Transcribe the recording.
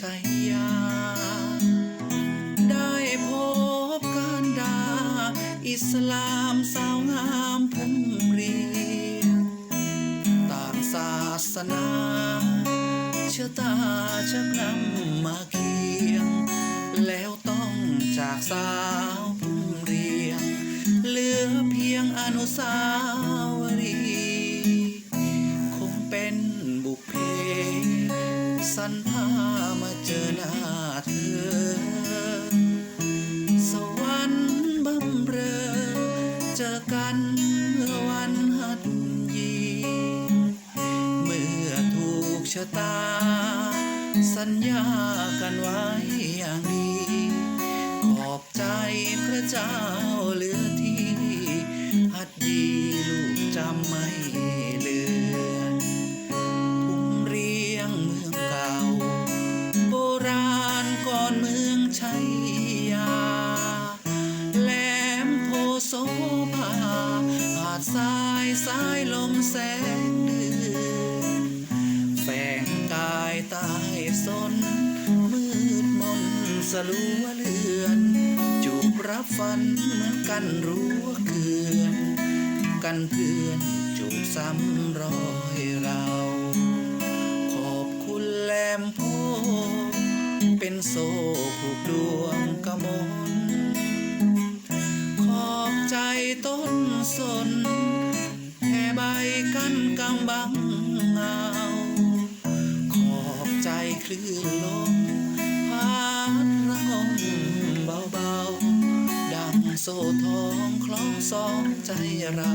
ชัยา ได้พบกันดา อิสลามสาวงามผมเรียงต่างศาสนาเชื่อตาชักนำมาเคียง แล้วต้องจากสาวผมเรียง เหลือเพียงอนุสาวรีย์คงเป็นบุพเพสันพา จอหน้าเธอ สวรรค์บำเรอ เจอกันเมื่อวันหัดยีเมื่อถูกชะตา สัญญากันไว้อย่างดี ขอบใจพระเจ้า ก่อนเมืองชัยยา แหลมโพโสภาหาดทรายสายลมแสงเดือนแฝงกายใต้สน มืดมนสลัวเลือน จูบรับฝันเหมือนกันรั้วเคือน กันเพื่อนจูบซ้ำรอยเรา โซ่ผูกดวงกมลขอบใจต้นสนแผ่ใบกันกำบังเงา ขอบใจคลื่นลมพัดระงมเบาๆ ดังโซ่ทองคล้องสองใจเรา